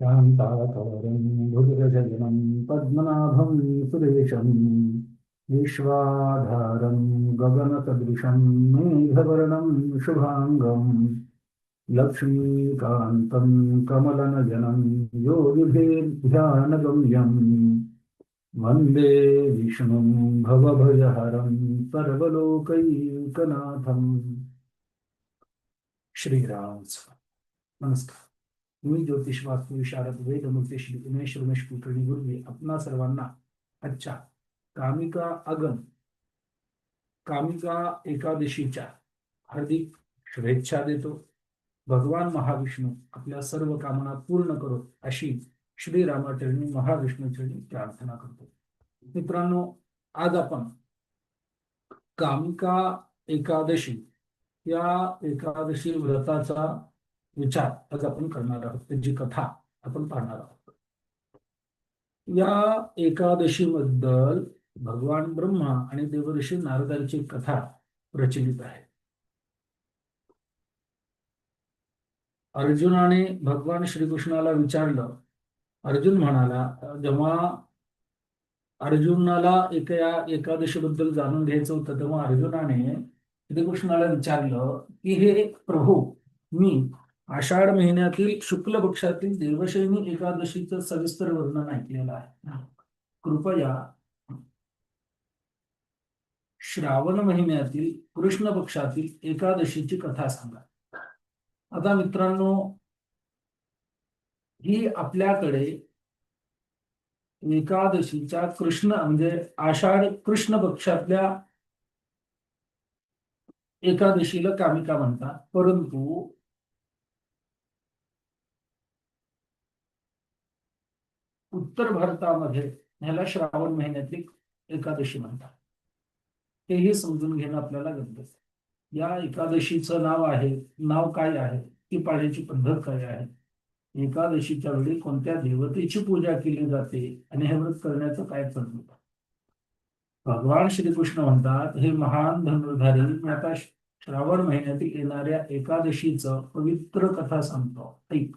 शान्ताकारं भुजगजननं पद्मनाभं सुरेशं विश्वाधारं गगनसदृशं मेघवर्णं शुभाङ्गं लक्ष्मीकान्तं कमलनयनं योगिभिर्ध्यानगम्यं वन्दे विष्णुं भवभयहरम् सर्वलोकैकनाथम्। श्रीराम नमस्कार। मी ज्योतिष वास्तू विशारद वेद मुक्तेश्री उमेश रमेश कुलकर्णी गुरुजी आपणा सर्वांना अच्छा कामिका अगम कामिका एकादशीच्या हार्दिक शुभेच्छा देतो. भगवान महाविष्णू आपल्या सर्व कामना पूर्ण करो अशी श्रीरामाचरणी महाविष्णूचरणी प्रार्थना करतो. मित्रांनो आज आपण कामिका एकादशी या एकादशी व्रताचा विचार आज आपण करणार आहोत. त्यांची कथा आपण पाहणार आहोत. या एकादशीबद्दल भगवान ब्रह्मा आणि देवऋषी नारदांची कथा प्रचलित आहे. अर्जुनाने भगवान श्रीकृष्णाला विचारलं. अर्जुन म्हणाला जेव्हा अर्जुनाला एका या एकादशी बद्दल जाणून घ्यायचं होतं तेव्हा अर्जुनाने श्रीकृष्णाला विचारलं की हे प्रभू मी आषाढ महिन्यातील शुक्ल पक्षातील देवशैनी एकादशीचं सविस्तर वर्णन ऐकलेलं आहे. कृपया श्रावण महिन्यातील कृष्ण पक्षातील एकादशीची कथा सांगा. आता मित्रांनो ही आपल्याकडे एकादशीच्या कृष्ण म्हणजे आषाढ कृष्ण पक्षातल्या एकादशीला कामिका म्हणतात. परंतु उत्तर भारतामध्ये ह्याला श्रावण महिन्यातली एकादशी म्हणतात. तेही समजून घेणं आपल्याला गरजेचं या एकादशीचं नाव आहे नाव काय आहे? ती पाळण्याची पद्धत काय आहे? एकादशीच्या वेळी कोणत्या देवतेची पूजा केली जाते? आणि हे व्रत करण्याचं काय पद्धत भगवान श्रीकृष्ण म्हणतात हे महान धनुर्धारी मी आता श्रावण महिन्यातील येणाऱ्या एकादशीचं पवित्र कथा सांगतो. ऐक.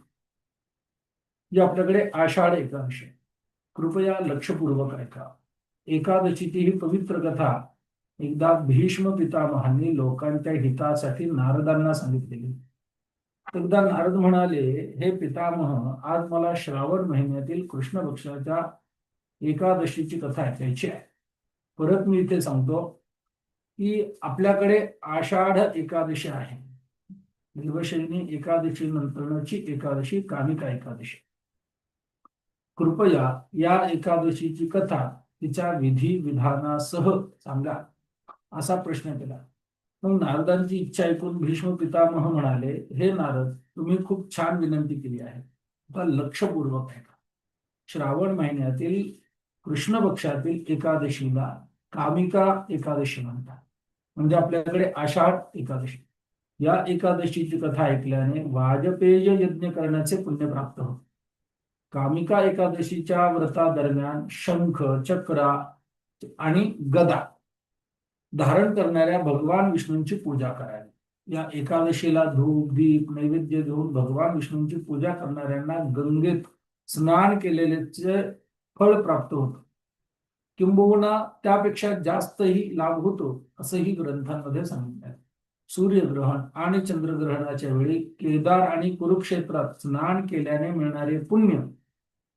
जे आपल्याकडे आषाढ एकादशी कृपया लक्षपूर्वक ऐका. एकादशीची ही पवित्र कथा एकदा भीष्म पितामहांनी लोकांच्या हितासाठी नारदांना सांगितलेली. एकदा नारद म्हणाले हे पितामह आज मला श्रावण महिन्यातील कृष्ण पक्षाच्या एकादशीची कथा ऐकायची आहे. परत मी इथे सांगतो की आपल्याकडे आषाढ एकादशी आहे. देवशैनी एकादशी नंतरची एकादशी कामिका एकादशी कृपया या एकादशीची कथा तिच्या विधी विधानासह सांगा. असा प्रश्न केला. मग नारदांची इच्छा ऐकून भीष्म पितामह म्हणाले हे नारद तुम्ही खूप छान विनंती केली आहे. आता लक्षपूर्वक ऐका. श्रावण महिन्यातील कृष्ण पक्षातील एकादशीला कामिका एकादशी म्हणतात. म्हणजे आपल्याकडे आषाढ एकादशी. या एकादशीची कथा ऐकल्याने वाजपेय यज्ञ करण्याचे पुण्य प्राप्त होते. कामिका एकादशीच्या व्रतादरम्यान शंख चक्रा आणि गदा धारण करणाऱ्या भगवान विष्णूंची पूजा करावी. या एकादशीला धूप दीप नैवेद्य देऊन भगवान विष्णूंची पूजा करणाऱ्यांना गंगेत स्नान केलेल्याचे फळ प्राप्त होत. किंबहुना त्यापेक्षा जास्तही लाभ होतो असंही ग्रंथांमध्ये सांगितलं आहे. सूर्यग्रहण आणि चंद्रग्रहणाच्या वेळी केदार आणि कुरुक्षेत्रात स्नान केल्याने मिळणारे पुण्य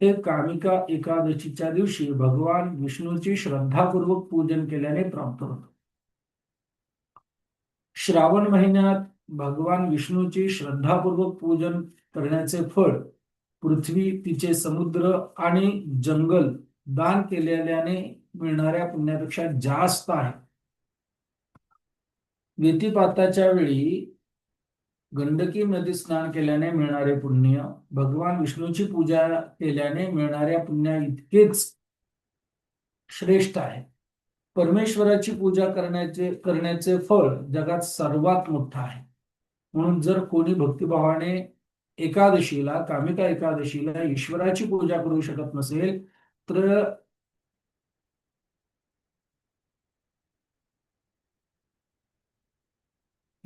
हे कामिका एकादशीच्या दिवशी भगवान विष्णूची श्रद्धापूर्वक पूजन केल्याने प्राप्त होतो श्रावण महिन्यात भगवान विष्णूची श्रद्धापूर्वक पूजन करण्याचे फळ पृथ्वी तिचे समुद्र आणि जंगल दान केलेल्याने मिळणाऱ्या पुण्यापेक्षा जास्त आहे. व्यतिपाताच्या वेळी गंडकीमध्ये नदी स्नान केल्याने मिळणारे पुण्य भगवान विष्णूची पूजा केल्याने मिळणाऱ्या पुण्या इतकेच श्रेष्ठ आहे परमेश्वराची पूजा करण्याचे करण्याचे फळ जगात सर्वात मोठं आहे. म्हणून जर कोणी भक्तिभावाने एकादशीला कामिका एकादशीला ईश्वराची पूजा करू शकत नसेल तर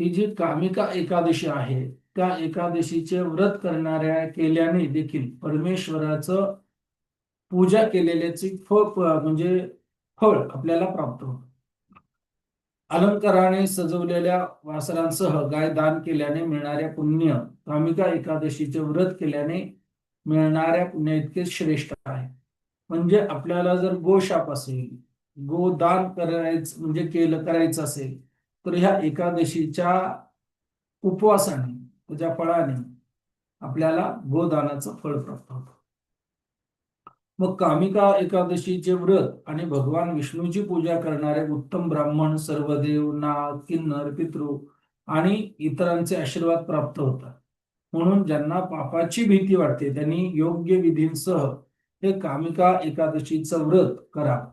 ही जी कामिका एकादशी आहे त्या एकादशीचे व्रत करणाऱ्या केल्याने देखील परमेश्वराचं पूजा केलेल्याची फळ म्हणजे फळ आपल्याला प्राप्त होत. अलंकाराने सजवलेल्या वासरांसह गाय दान केल्याने मिळणाऱ्या पुण्य कामिका एकादशीचे व्रत केल्याने मिळणाऱ्या पुण्या इतके श्रेष्ठ आहे. म्हणजे आपल्याला जर गोशाप असेल गोदान करायचं म्हणजे केलं करायचं असेल तर ह्या एकादशीच्या उपवासाने त्याच्या फळाने आपल्याला गोदानाचं फळ प्राप्त होतं. मग कामिका एकादशीचे व्रत आणि भगवान विष्णूची पूजा करणारे उत्तम ब्राह्मण सर्वदेव नाग किन्नर पितृ आणि इतरांचे आशीर्वाद प्राप्त होतात. म्हणून ज्यांना पापाची भीती वाटते त्यांनी योग्य विधींसह हे कामिका एकादशीचं व्रत करा.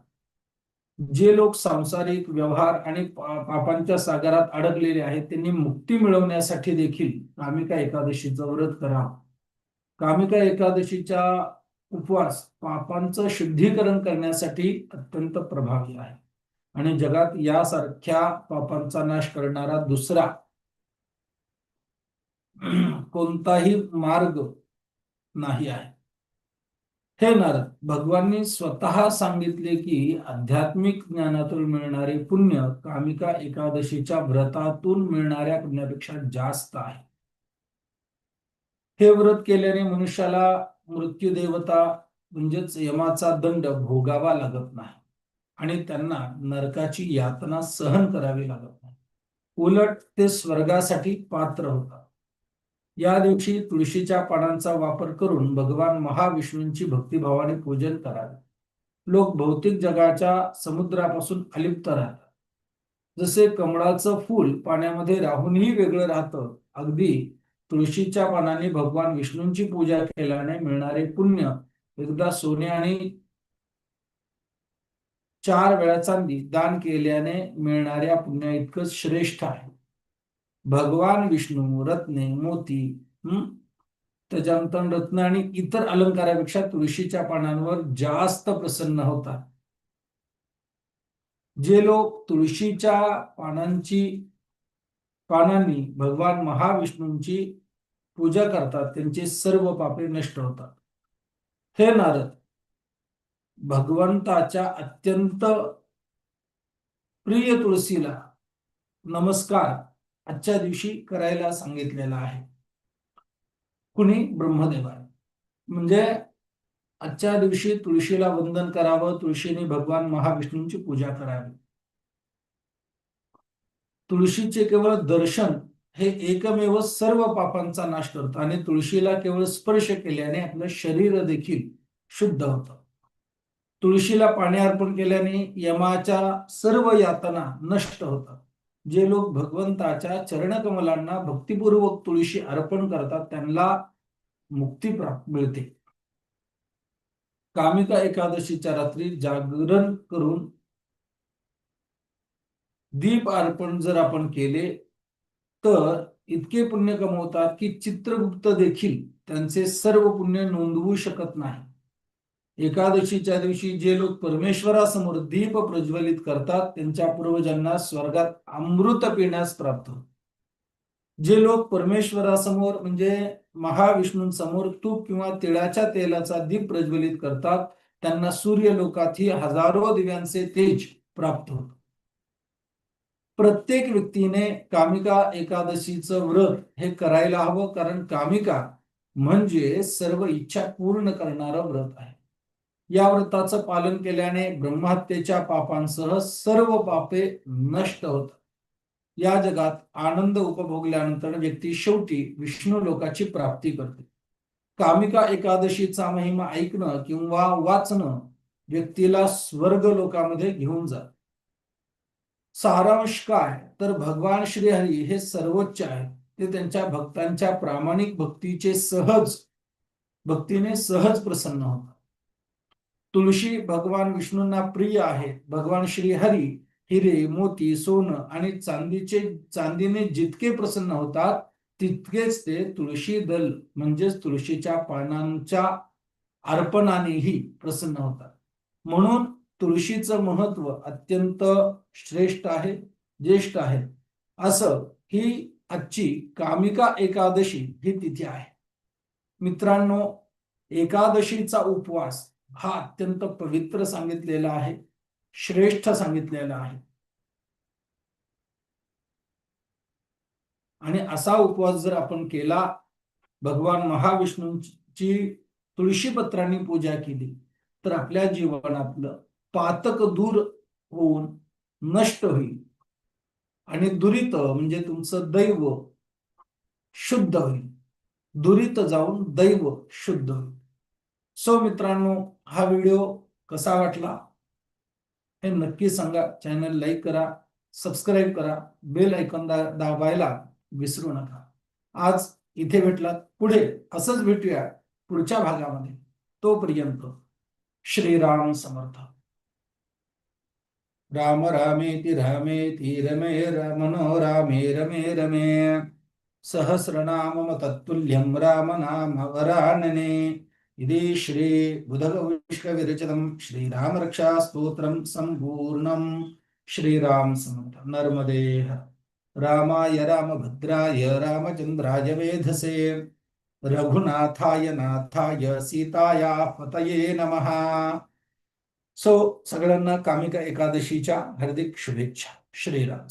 जे लोक सांसारिक व्यवहार आणि पापांच्या सागरात अडकलेले आहेत त्यांनी मुक्ती मिळवण्यासाठी देखील कामिका एकादशीचं व्रत करा. कामिका एकादशीच्या उपवास पापांचं शुद्धीकरण करण्यासाठी अत्यंत प्रभावी आहे. आणि जगात यासारख्या पापांचा नाश करणारा दुसरा कोणताही मार्ग नाही आहे. हे नर भगवाननी स्वतः सांगितले की आध्यात्मिक ज्ञानातून मिळणारे पुण्य कामिका एकादशीच्या व्रतातून मिळणाऱ्या पुण्यापेक्षा जास्त आहे. हे व्रत केल्याने मनुष्याला मृत्यू देवता म्हणजेच यमाचा दंड भोगावा लागत नाही आणि त्यांना नरकाची यातना सहन करावी लागत नाही. उलट ते स्वर्गासाठी पात्र होतात. या दिवशी तुळशीच्या पानांचा वापर करून भगवान महाविष्णूंची भक्तिभावाने पूजन करावे. लोक भौतिक जगाच्या समुद्रापासून अलिप्त राहतात. जसे कमळाचं फूल पाण्यामध्ये राहूनही वेगळं राहतं अगदी तुळशीच्या पानाने भगवान विष्णूंची पूजा केल्याने मिळणारे पुण्य एकदा सोने आणि चार वेळा चांदी दान केल्याने मिळणाऱ्या पुण्या इतकंच श्रेष्ठ आहे. भगवान विष्णू रत्ने मोती हम्म त्याच्यानंतर रत्न आणि इतर अलंकारापेक्षा तुळशीच्या पानांवर जास्त प्रसन्न होतात. जे लोक तुळशीच्या पानांची पानांनी भगवान महाविष्णूंची पूजा करतात त्यांचे सर्व पापे नष्ट होतात. हे नारद भगवंताच्या अत्यंत प्रिय तुळशीला नमस्कार. आजच्या दिवशी करायला सांगितलेला आहे. कुणी? ब्रह्मदेवाने म्हणजे आजच्या दिवशी तुळशीला वंदन करावं तुळशीने भगवान महाविष्णूंची पूजा करावी. तुळशीचे केवळ दर्शन हे एकमेव सर्व पापांचा नाश करतं आणि तुळशीला केवळ स्पर्श केल्याने आपलं शरीर देखील शुद्ध होतं. तुळशीला पाणी अर्पण केल्याने यमाच्या सर्व यातना नष्ट होतात. जे लोक भगवंताच्या चरणकमलांना भक्तिपूर्वक तुळशी अर्पण करतात त्यांना मुक्ती प्राप्त मिळते. कामिका एकादशीच्या रात्री जागरण करून दीप अर्पण जर आपण केले तर इतके पुण्य कमवतात की चित्रगुप्त देखील त्यांचे सर्व पुण्य नोंदवू शकत नाही. एकादशीच्या दिवशी जे लोक परमेश्वरासमोर दीप प्रज्वलित करतात त्यांच्या पूर्वजांना स्वर्गात अमृत पिण्यास प्राप्त होत. जे लोक परमेश्वरासमोर म्हणजे महाविष्णूंसमोर तूप किंवा तिळाच्या तेलाचा दीप प्रज्वलित करतात त्यांना सूर्य लोकातही हजारो दिव्यांचे तेज प्राप्त होत. प्रत्येक व्यक्तीने कामिका एकादशीचं व्रत हे करायला हवं कारण कामिका म्हणजे सर्व इच्छा पूर्ण करणारं व्रत आहे. या व्रताचं पालन केल्याने ब्रह्महत्येच्या पापांसह सर्व पापे नष्ट होतात. या जगात आनंद उपभोगल्यानंतर व्यक्ती शेवटी विष्णू लोकाची प्राप्ती करते. कामिका एकादशीचा महिमा ऐकणं किंवा वाचणं व्यक्तीला स्वर्ग लोकामध्ये घेऊन जात. सारांश काय? तर भगवान श्रीहरी हे सर्वोच्च आहे ते त्यांच्या भक्तांच्या प्रामाणिक भक्तीचे सहज भक्तीने सहज प्रसन्न होतात. तुळशी भगवान विष्णूंना प्रिय आहे. भगवान श्री हरी हिरे मोती सोनं आणि चांदीचे चांदीने जितके प्रसन्न होतात तितकेच ते तुळशी दल म्हणजेच तुळशीच्या पानांच्या अर्पणानेही प्रसन्न होतात. म्हणून तुळशीचं महत्त्व अत्यंत श्रेष्ठ आहे ज्येष्ठ आहे. असं ही आजची कामिका एकादशी ही तिथी आहे. मित्रांनो एकादशीचा उपवास हा अत्यंत पवित्र सांगितलेला आहे श्रेष्ठ सांगितलेला आहे. आणि असा उपवास जर आपण केला भगवान महाविष्णूंची तुळशीपत्रांनी पूजा केली तर आपल्या जीवनातलं पातक दूर होऊन नष्ट होईल. आणि दुरित म्हणजे तुमचं दैव शुद्ध होईल. दुरित जाऊन दैव शुद्ध होईल. सो मित्रांनो हा व्हिडिओ कसा वाटला? हे नक्की सांगा. चॅनल लाईक करा सबस्क्राईब करा बेल ऐकून दाबायला विसरू नका. आज इथे भेटलात. पुढे असंच भेटूया पुढच्या भागामध्ये. तोपर्यंत श्रीराम समर्थ. राम रामेति रामेति रमे रमनो रामे रमे रमे। सहस्रनाम तत्तुल्यं राम नाम वरानने। इति श्री बुधगविष्कविरचितं श्रीरामरक्षास्तोत्रं सम्पूर्णं श्रीराम समर्थ नर्मदे रामाय रामभद्राय रामचन्द्राय वेधसे रघुनाथाय नाथाय सीताया पतये नमः। सो सगळ्यांना कामिका एकादशीच्या हार्दिक शुभेच्छा। श्रीराम